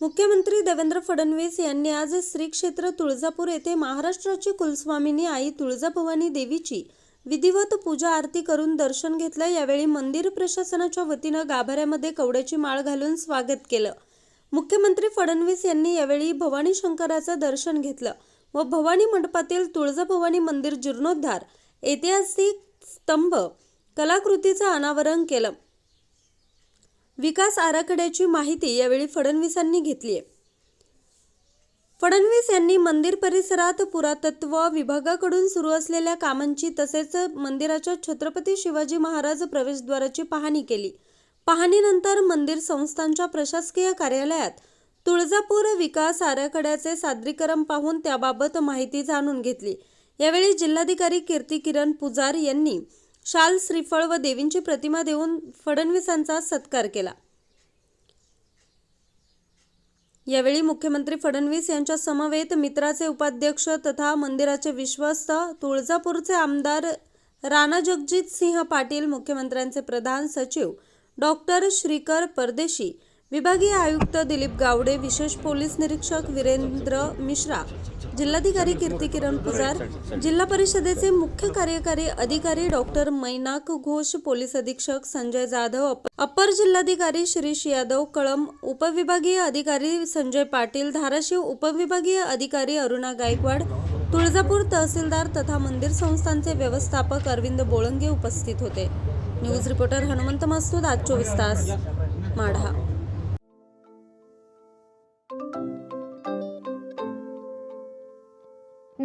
मुख्यमंत्री देवेंद्र फडणवीस यांनी आज श्री क्षेत्र तुळजापूर येथे महाराष्ट्राची कुलस्वामिनी आई तुळजाभवानी देवीची विधिवत पूजा आरती करून दर्शन घेतलं. यावेळी मंदिर प्रशासनाच्या वतीनं गाभाऱ्यामध्ये कवड्याची माळ घालून स्वागत केलं. मुख्यमंत्री फडणवीस यांनी यावेळी भवानी शंकराचं दर्शन घेतलं व भवानी मंडपातील तुळजाभवानी मंदिर जीर्णोद्धार ऐतिहासिक स्तंभ कलाकृतीचं अनावरण केलं. विकास आराखड्याची माहिती यावेळी फडणवीसांनी घेतली आहे. फडणवीस यांनी मंदिर परिसरात पुरातत्व विभागाकडून सुरू असलेल्या कामांची तसेच मंदिराच्या छत्रपती शिवाजी महाराज प्रवेशद्वाराची पाहणी केली. पाहणीनंतर मंदिर संस्थांच्या प्रशासकीय कार्यालयात तुळजापूर विकास आराखड्याचे सादरीकरण पाहून त्याबाबत माहिती जाणून घेतली. यावेळी जिल्हाधिकारी कीर्ती किरण पुजार यांनी शाल श्रीफळ व देवींची प्रतिमा देऊन फडणवीसांचा सत्कार केला. यावेळी मुख्यमंत्री फडणवीस यांच्या समवेत मित्राचे उपाध्यक्ष तथा मंदिराचे विश्वस्त तुळजापूरचे आमदार राणा जगजित सिंह पाटील मुख्यमंत्र्यांचे प्रधान सचिव डॉक्टर श्रीकर परदेशी विभागीय आयुक्त दिलीप गावडे विशेष पोलीस निरीक्षक वीरेंद्र मिश्रा जिल्हाधिकारी कीर्ती किरण पुजार जिल्हा परिषदेचे मुख्य कार्यकारी अधिकारी डॉक्टर मैनाक घोष पोलीस अधीक्षक संजय जाधव अपर जिल्हाधिकारी शिरीष यादव कळम उपविभागीय अधिकारी संजय पाटील धाराशिव उपविभागीय अधिकारी अरुणा गायकवाड तुळजापूर तहसीलदार तथा मंदिर संस्थांचे व्यवस्थापक अरविंद बोळंगे उपस्थित होते. न्यूज रिपोर्टर हनुमंत मस्तूद आज चोवीस तास माढा.